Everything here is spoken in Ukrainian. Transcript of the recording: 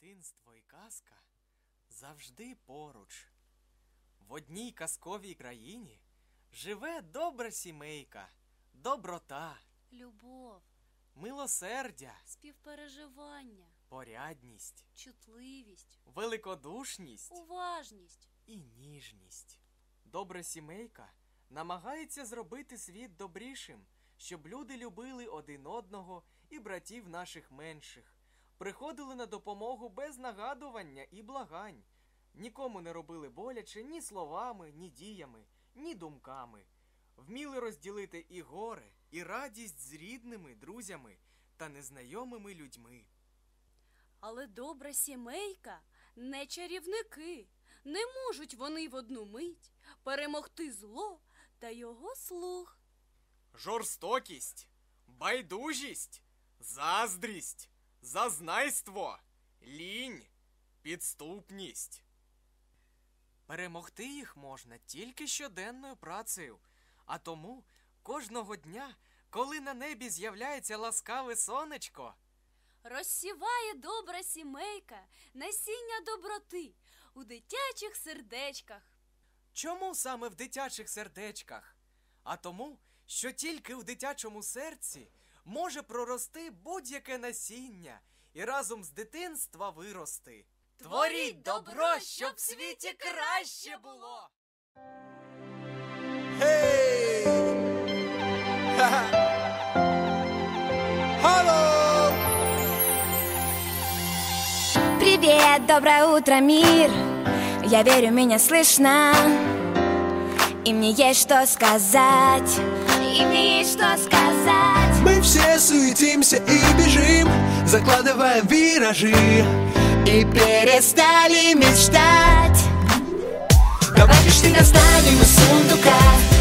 Дитинство і казка завжди поруч. В одній казковій країні живе добра сімейка, доброта, Любов, милосердя, співпереживання, порядність, чутливість, великодушність уважність. і ніжність. Добра сімейка намагається зробити світ добрішим, щоб люди любили один одного і братів наших менших, приходили на допомогу без нагадування і благань, нікому не робили боляче ні словами, ні діями, ні думками, вміли розділити і горе, і радість з рідними, друзями та незнайомими людьми. Але добра сімейка не чарівники. Не можуть вони в одну мить перемогти зло та його слуг. жорстокість, байдужість, заздрість, зазнайство, лінь, підступність. Перемогти їх можна тільки щоденною працею, а тому кожного дня, коли на небі з'являється ласкаве сонечко, Розсіває добра сімейка насіння доброти у дитячих сердечках. Чому саме в дитячих сердечках? А тому, що тільки в дитячому серці може прорости будь-яке насіння і разом з дитинства вирости. Творіть добро, щоб в світі краще було! Hey! Hello! Привет, доброе утро, мир Я верю, меня слышно И мне есть что сказать И мне есть что сказать Мы все суетимся и бежим, закладывая виражи. И перестали мечтать. Давай Ты достанем из сундука